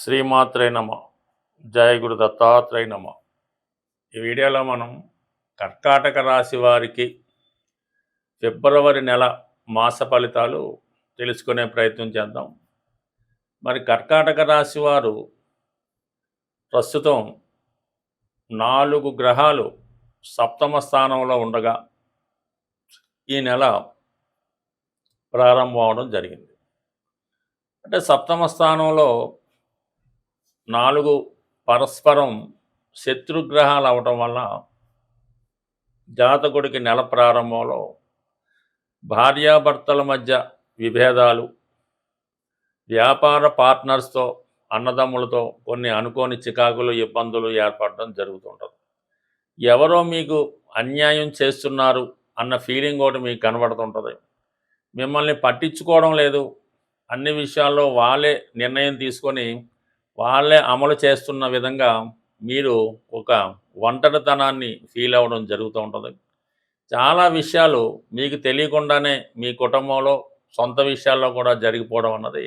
శ్రీమాత్రే నమ. జయ గురు దత్తాత్రేయ నమ. ఈ వీడియోలో మనం కర్కాటక రాశి వారికి ఫిబ్రవరి నెల మాస ఫలితాలు తెలుసుకునే ప్రయత్నం చేద్దాం. మరి కర్కాటక రాశి వారు ప్రస్తుతం నాలుగు గ్రహాలు సప్తమ స్థానంలో ఉండగా ఈ నెల ప్రారంభం అవడం జరిగింది. అంటే సప్తమ స్థానంలో నాలుగు పరస్పరం శత్రుగ్రహాలు అవటం వల్ల జాతకుడికి నెల ప్రారంభంలో భార్యాభర్తల మధ్య విభేదాలు వ్యాపార పార్ట్నర్స్తో అన్నదమ్ములతో కొన్ని అనుకోని చికాకులు ఇబ్బందులు ఏర్పడడం జరుగుతుంటుంది. ఎవరో మీకు అన్యాయం చేస్తున్నారు అన్న ఫీలింగ్ ఒకటి మీకు కనబడుతుంటుంది. మిమ్మల్ని పట్టించుకోవడం లేదు. అన్ని విషయాల్లో వాళ్ళే నిర్ణయం తీసుకొని వాళ్ళే అమలు చేస్తున్న విధంగా మీరు ఒక ఒంటరితనాన్ని ఫీల్ అవ్వడం జరుగుతూ ఉంటుంది. చాలా విషయాలు మీకు తెలియకుండానే మీ కుటుంబంలో సొంత విషయాల్లో కూడా జరిగిపోవడం అన్నది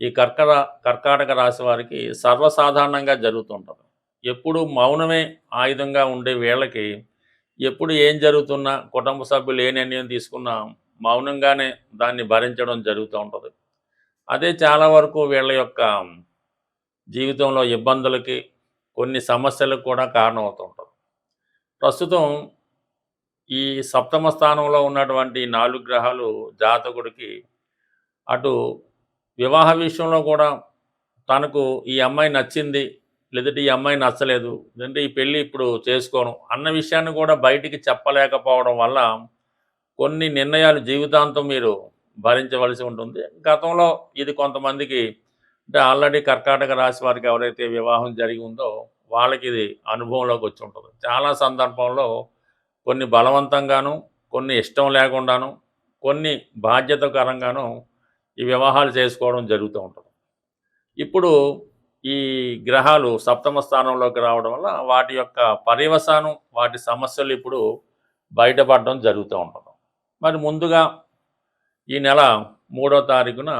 ఈ కర్కర కర్కాటక రాశి వారికి సర్వసాధారణంగా జరుగుతుంటుంది ఎప్పుడు మౌనమే ఆయుధంగా ఉండే వీళ్ళకి ఎప్పుడు ఏం జరుగుతున్నా కుటుంబ సభ్యులు ఏ నిర్ణయం తీసుకున్నా మౌనంగానే దాన్ని భరించడం జరుగుతూ ఉంటుంది. అదే చాలా వరకు వీళ్ళ యొక్క జీవితంలో ఇబ్బందులకి కొన్ని సమస్యలకు కూడా కారణమవుతుంటుంది ప్రస్తుతం ఈ సప్తమ స్థానంలో ఉన్నటువంటి నాలుగు గ్రహాలు జాతకుడికి అటు వివాహ విషయంలో కూడా తనకు ఈ అమ్మాయి నచ్చింది లేదంటే ఈ అమ్మాయి నచ్చలేదు లేదంటే ఈ పెళ్ళి ఇప్పుడు చేసుకోను అన్న విషయాన్ని కూడా బయటికి చెప్పలేకపోవడం వల్ల కొన్ని నిర్ణయాలు జీవితాంతం మీరు భరించవలసి ఉంటుంది. గతంలో ఇది కొంతమందికి అంటే ఆల్రెడీ కర్కాటక రాశి వారికి ఎవరైతే వివాహం జరిగి ఉందో వాళ్ళకి ఇది అనుభవంలోకి వచ్చి ఉంటుంది. చాలా సందర్భంలో కొన్ని బలవంతంగాను కొన్ని ఇష్టం లేకుండాను కొన్ని బాధ్యతకరంగాను ఈ వివాహాలు చేసుకోవడం జరుగుతూ ఉంటుంది. ఇప్పుడు ఈ గ్రహాలు సప్తమ స్థానంలోకి రావడం వల్ల వాటి యొక్క పర్యవసానం వాటి సమస్యలు ఇప్పుడు బయటపడడం జరుగుతూ ఉంటుంది. మరి ముందుగా ఈ నెల మూడో తారీఖున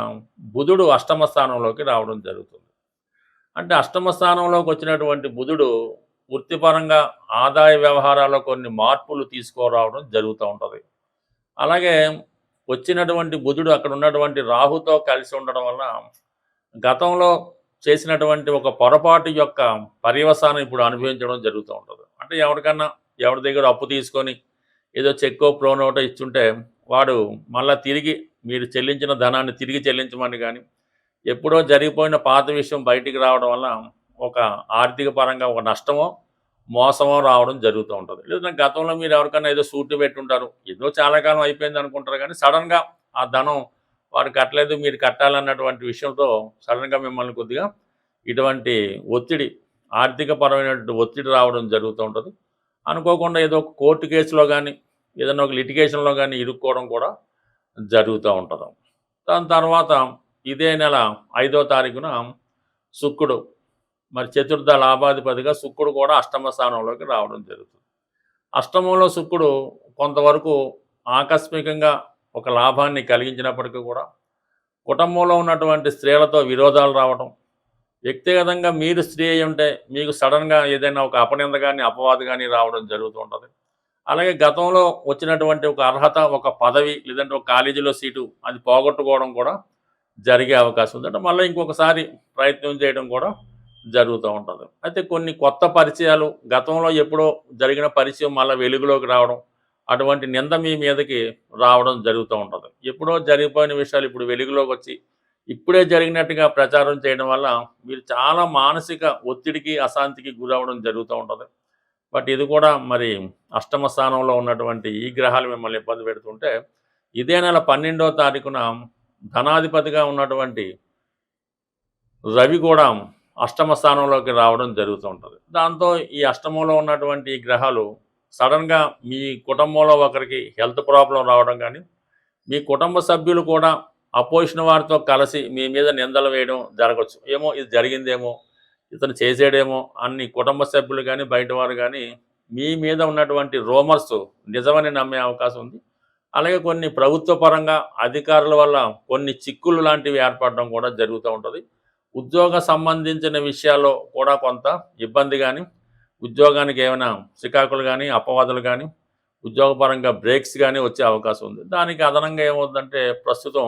బుధుడు అష్టమ స్థానంలోకి రావడం జరుగుతుంది. అంటే అష్టమ స్థానంలోకి వచ్చినటువంటి బుధుడు వృత్తిపరంగా ఆదాయ వ్యవహారాల్లో కొన్ని మార్పులు తీసుకురావడం జరుగుతూ ఉంటుంది. అలాగే వచ్చినటువంటి బుధుడు అక్కడ ఉన్నటువంటి రాహుతో కలిసి ఉండడం వల్ల గతంలో చేసినటువంటి ఒక పొరపాటు యొక్క పర్యవసానం ఇప్పుడు అనుభవించడం జరుగుతూ ఉంటుంది. అంటే ఎవరికన్నా ఎవరి దగ్గర అప్పు తీసుకొని ఏదో చెక్కో ప్రోనోటో ఇచ్చుంటే వాడు మళ్ళీ తిరిగి మీరు చెల్లించిన ధనాన్ని తిరిగి చెల్లించమని కానీ ఎప్పుడో జరిగిపోయిన పాత విషయం బయటికి రావడం వల్ల ఒక ఆర్థిక పరంగా ఒక నష్టమో మోసమో రావడం జరుగుతూ ఉంటుంది. లేదంటే గతంలో మీరు ఎవరికైనా ఏదో సూటు పెట్టుంటారు ఏదో చాలా కాలం అయిపోయింది అనుకుంటారు కానీ సడన్గా ఆ ధనం వారు కట్టలేదు మీరు కట్టాలన్నటువంటి విషయంతో సడన్గా మిమ్మల్ని కొద్దిగా ఇటువంటి ఒత్తిడి ఆర్థిక పరమైనటువంటి ఒత్తిడి రావడం జరుగుతూ ఉంటుంది. అనుకోకుండా ఏదో ఒక కోర్టు కేసులో కానీ ఏదైనా ఒక లిటిగేషన్లో కానీ ఇరుక్కోవడం కూడా జరుగుతూ ఉంటుంది. దాని తర్వాత ఇదే నెల ఐదో తారీఖున శుక్రుడు మరి చతుర్థ లాభాధిపతిగా శుక్రుడు కూడా అష్టమ స్థానంలోకి రావడం జరుగుతుంది. అష్టమంలో శుక్రుడు కొంతవరకు ఆకస్మికంగా ఒక లాభాన్ని కలిగించినప్పటికీ కూడా కుటుంబంలో ఉన్నటువంటి స్త్రీలతో విరోధాలు రావడం వ్యక్తిగతంగా మీరు స్త్రీ అయి ఉంటే మీకు సడన్గా ఏదైనా ఒక అపనింద కానీ అపవాదు కానీ రావడం జరుగుతూ ఉంటుంది. అలాగే గతంలో వచ్చినటువంటి ఒక అర్హత ఒక పదవి లేదంటే ఒక కాలేజీలో సీటు అది పోగొట్టుకోవడం కూడా జరిగే అవకాశం ఉంది. అంటే మళ్ళీ ఇంకొకసారి ప్రయత్నం చేయడం కూడా జరుగుతూ ఉంటుంది. అయితే కొన్ని కొత్త పరిచయాలు గతంలో ఎప్పుడో జరిగిన పరిచయం మళ్ళీ వెలుగులోకి రావడం అటువంటి నింద మీ మీదకి రావడం జరుగుతూ ఉంటుంది. ఎప్పుడో జరిగిపోయిన విషయాలు ఇప్పుడు వెలుగులోకి వచ్చి ఇప్పుడే జరిగినట్టుగా ప్రచారం చేయడం వల్ల మీరు చాలా మానసిక ఒత్తిడికి అశాంతికి గురవడం జరుగుతూ ఉంటుంది. బట్ ఇది కూడా మరి అష్టమ స్థానంలో ఉన్నటువంటి ఈ గ్రహాలు మిమ్మల్ని ఇబ్బంది పెడుతుంటే ఇదే నెల పన్నెండో తారీఖున ధనాధిపతిగా ఉన్నటువంటి రవి కూడా అష్టమ స్థానంలోకి రావడం జరుగుతూ ఉంటుంది. దాంతో ఈ అష్టమంలో ఉన్నటువంటి ఈ గ్రహాలు సడన్గా మీ కుటుంబంలో ఒకరికి హెల్త్ ప్రాబ్లం రావడం కానీ మీ కుటుంబ సభ్యులు కూడా అపోజిషన్ వారితో కలిసి మీ మీద నిందలు వేయడం జరగచ్చు. ఏమో ఇది జరిగిందేమో ఇతను చేసేడేమో అన్ని కుటుంబ సభ్యులు కానీ బయట వారు కానీ మీ మీద ఉన్నటువంటి రోమర్స్ నిజమని నమ్మే అవకాశం ఉంది. అలాగే కొన్ని ప్రభుత్వ పరంగా అధికారుల వల్ల కొన్ని చిక్కులు లాంటివి ఏర్పడడం కూడా జరుగుతూ ఉంటుంది. ఉద్యోగ సంబంధించిన విషయాల్లో కూడా కొంత ఇబ్బంది కానీ ఉద్యోగానికి ఏమైనా చికాకులు కానీ అపవాదులు కానీ ఉద్యోగపరంగా బ్రేక్స్ కానీ వచ్చే అవకాశం ఉంది. దానికి అదనంగా ఏమవుతుందంటే ప్రస్తుతం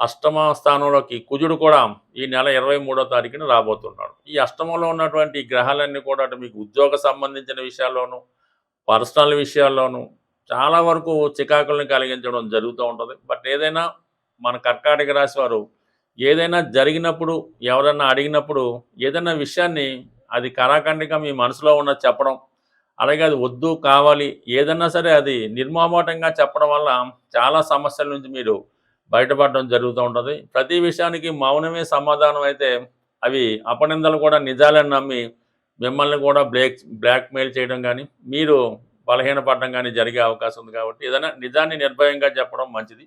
అష్టమ స్థానంలోకి కుజుడు కూడా ఈ నెల ఇరవై మూడో తారీఖున రాబోతున్నాడు. ఈ అష్టమంలో ఉన్నటువంటి గ్రహాలన్నీ కూడా మీకు ఉద్యోగ సంబంధించిన విషయాల్లోనూ పర్సనల్ విషయాల్లోనూ చాలా వరకు చికాకులను కలిగించడం జరుగుతూ ఉంటుంది. బట్ ఏదైనా మన కర్కాటక రాశి వారు ఏదైనా జరిగినప్పుడు ఎవరైనా అడిగినప్పుడు ఏదైనా విషయాన్ని అది కరాఖండిగా మీ మనసులో ఉన్న చెప్పడం అలాగే అది వద్దు కావాలి ఏదన్నా సరే అది నిర్మామోటంగా చెప్పడం వల్ల చాలా సమస్యల నుంచి మీరు బయటపడడం జరుగుతూ ఉంటుంది. ప్రతి విషయానికి మౌనమే సమాధానం అయితే అవి అపనిందలు కూడా నిజాలని నమ్మి మిమ్మల్ని కూడా బ్లాక్ బ్లాక్మెయిల్ చేయడం కానీ మీరు బలహీనపడడం కానీ జరిగే అవకాశం ఉంది కాబట్టి ఏదైనా నిజాన్ని నిర్భయంగా చెప్పడం మంచిది.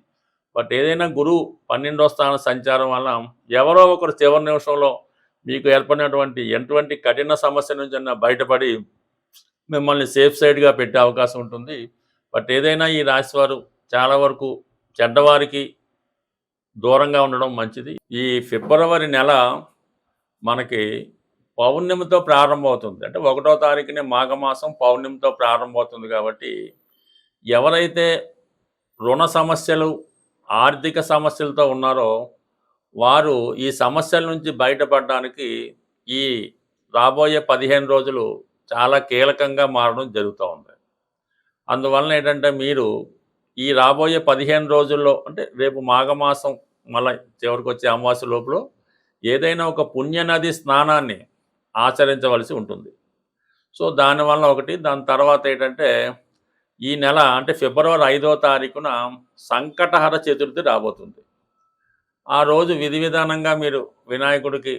బట్ ఏదైనా గురువు పన్నెండో స్థాన సంచారం వల్ల ఎవరో ఒకరు చివరి నిమిషంలో మీకు ఏర్పడినటువంటి ఎటువంటి కఠిన సమస్య నుంచి బయటపడి మిమ్మల్ని సేఫ్ సైడ్గా పెట్టే అవకాశం ఉంటుంది. బట్ ఏదైనా ఈ రాశివారు చాలా వరకు చెడ్డవారికి దూరంగా ఉండడం మంచిది. ఈ ఫిబ్రవరి నెల మనకి పౌర్ణమితో ప్రారంభమవుతుంది. అంటే ఒకటో తారీఖునే మాఘమాసం పౌర్ణమితో ప్రారంభమవుతుంది కాబట్టి ఎవరైతే రుణ సమస్యలు ఆర్థిక సమస్యలతో ఉన్నారో వారు ఈ సమస్యల నుంచి బయటపడడానికి ఈ రాబోయే పదిహేను రోజులు చాలా కీలకంగా మారడం జరుగుతూ ఉంది. అందువలన ఏంటంటే మీరు ఈ రాబోయే పదిహేను రోజుల్లో అంటే రేపు మాఘమాసం మళ్ళీ చివరికి వచ్చే అమావాస్య లోపల ఏదైనా ఒక పుణ్యనది స్నానాన్ని ఆచరించవలసి ఉంటుంది. సో దానివల్ల ఒకటి దాని తర్వాత ఏంటంటే ఈ నెల అంటే ఫిబ్రవరి ఐదో తారీఖున సంకటహర చతుర్థి రాబోతుంది. ఆ రోజు విధి విధానంగా మీరు వినాయకుడికి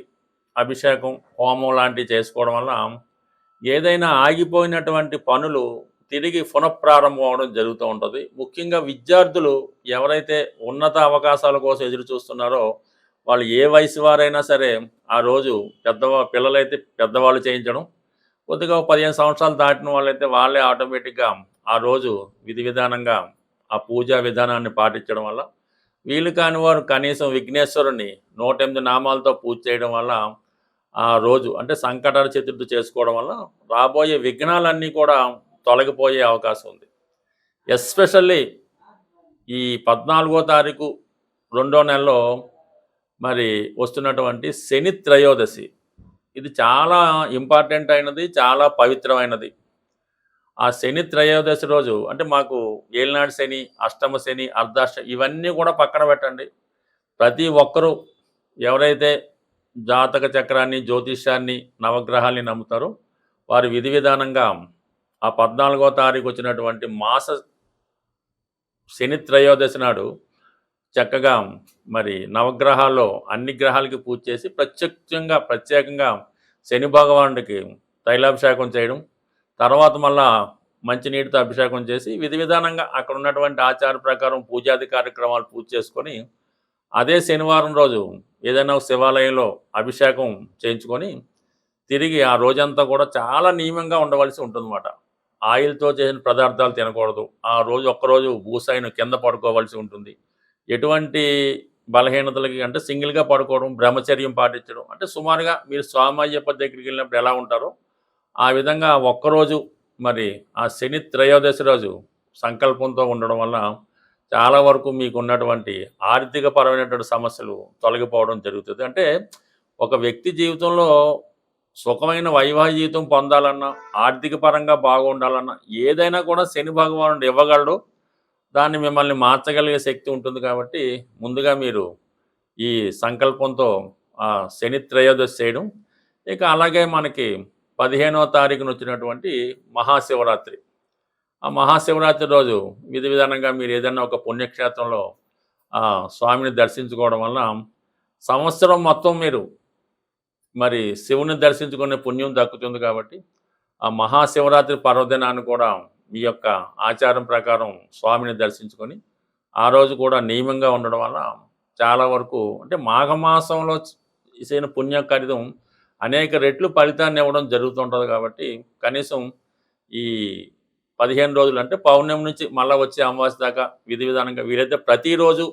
అభిషేకం హోమం లాంటివి చేసుకోవడం వల్ల ఏదైనా ఆగిపోయినటువంటి పనులు తిరిగి పునఃప్రారంభం అవడం జరుగుతూ ఉంటుంది. ముఖ్యంగా విద్యార్థులు ఎవరైతే ఉన్నత అవకాశాల కోసం ఎదురు చూస్తున్నారో వాళ్ళు ఏ వయసు వారైనా సరే ఆ రోజు పెద్దవా పిల్లలైతే పెద్దవాళ్ళు చేయించడం కొద్దిగా పదిహేను సంవత్సరాలు దాటిన వాళ్ళైతే వాళ్ళే ఆటోమేటిక్గా ఆ రోజు విధి విధానంగా ఆ పూజా విధానాన్ని పాటించడం వల్ల వీలు కాని వారు కనీసం విఘ్నేశ్వరుని నూట ఎనిమిది నామాలతో పూజ చేయడం వల్ల ఆ రోజు అంటే సంకటాల చతుర్థి చేసుకోవడం వల్ల రాబోయే విఘ్నాలన్నీ కూడా తొలగిపోయే అవకాశం ఉంది. ఎస్పెషల్లీ ఈ పద్నాలుగో తారీఖు రెండో నెలలో మరి వస్తున్నటువంటి శని త్రయోదశి. ఇది చాలా ఇంపార్టెంట్ అయినది చాలా పవిత్రమైనది. ఆ శని త్రయోదశి రోజు అంటే మాకు ఏలినాడు శని అష్టమ శని అర్ధాష్ట ఇవన్నీ కూడా పక్కన పెట్టండి. ప్రతి ఒక్కరూ ఎవరైతే జాతక చక్రాన్ని జ్యోతిష్యాన్ని నవగ్రహాల్ని నమ్ముతారో వారి విధి విధానంగా ఆ పద్నాలుగో తారీఖు వచ్చినటువంటి మాస శని త్రయోదశి నాడు చక్కగా మరి నవగ్రహాల్లో అన్ని గ్రహాలకి పూజ చేసి ప్రత్యక్షంగా ప్రత్యేకంగా శని భగవానుడికి తైలాభిషేకం చేయడం తర్వాత మళ్ళా మంచినీటితో అభిషేకం చేసి విధి విధానంగా అక్కడ ఉన్నటువంటి ఆచార ప్రకారం పూజాది కార్యక్రమాలు పూజ చేసుకొని అదే శనివారం రోజు ఏదైనా శివాలయంలో అభిషేకం చేయించుకొని తిరిగి ఆ రోజంతా కూడా చాలా నియమంగా ఉండవలసి ఉంటుందన్నమాట. ఆయిల్తో చేసిన పదార్థాలు తినకూడదు. ఆ రోజు ఒక్కరోజు భూసాయిని కింద పడుకోవాల్సి ఉంటుంది. ఎటువంటి బలహీనతలకి అంటే సింగిల్గా పడుకోవడం బ్రహ్మచర్యం పాటించడం అంటే సుమారుగా మీరు స్వామయ్యప్ప దగ్గరికి వెళ్ళినప్పుడు ఎలా ఉంటారో ఆ విధంగా ఒక్కరోజు మరి ఆ శని త్రయోదశి రోజు సంకల్పంతో ఉండడం వల్ల చాలా వరకు మీకు ఉన్నటువంటి ఆర్థిక పరమైనటువంటి సమస్యలు తొలగిపోవడం జరుగుతుంది. అంటే ఒక వ్యక్తి జీవితంలో సుఖమైన వైవాహిక జీవితం పొందాలన్నా ఆర్థిక పరంగా బాగుండాలన్నా ఏదైనా కూడా శని భగవానుడు ఇవ్వగలడు దాన్ని మిమ్మల్ని మార్చగలిగే శక్తి ఉంటుంది కాబట్టి ముందుగా మీరు ఈ సంకల్పంతో ఆ శని త్రయోదశి చేయడం. ఇక అలాగే మనకి పదిహేనవ తారీఖున వచ్చినటువంటి మహాశివరాత్రి. ఆ మహాశివరాత్రి రోజు విధి విధానంగా మీరు ఏదైనా ఒక పుణ్యక్షేత్రంలో ఆ స్వామిని దర్శించుకోవడం వల్ల సంవత్సరం మొత్తం మీరు మరి శివుని దర్శించుకునే పుణ్యం దక్కుతుంది కాబట్టి ఆ మహాశివరాత్రి పర్వదినాన్ని కూడా మీ యొక్క ఆచారం ప్రకారం స్వామిని దర్శించుకొని ఆ రోజు కూడా నియమంగా ఉండడం వల్ల చాలా వరకు అంటే మాఘమాసంలో చేసిన పుణ్యకార్యం అనేక రెట్లు ఫలితాన్ని ఇవ్వడం జరుగుతుంటుంది కాబట్టి కనీసం ఈ పదిహేను రోజులు అంటే పౌర్ణమి నుంచి మళ్ళీ వచ్చే అమావాస్య దాకా విధి విధానంగా వీరైతే ప్రతిరోజు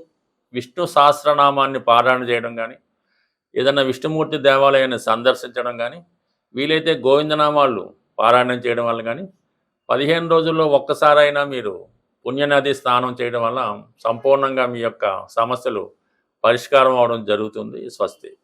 విష్ణు సహస్రనామాన్ని పారాయణ చేయడం కానీ ఏదైనా విష్ణుమూర్తి దేవాలయాన్ని సందర్శించడం కానీ వీలైతే గోవిందనామాలు పారాయణం చేయడం వల్ల కానీ పదిహేను రోజుల్లో ఒక్కసారైనా మీరు పుణ్యనది స్నానం చేయడం వల్ల సంపూర్ణంగా మీ యొక్క సమస్యలు పరిష్కారం అవడం జరుగుతుంది. స్వస్తి.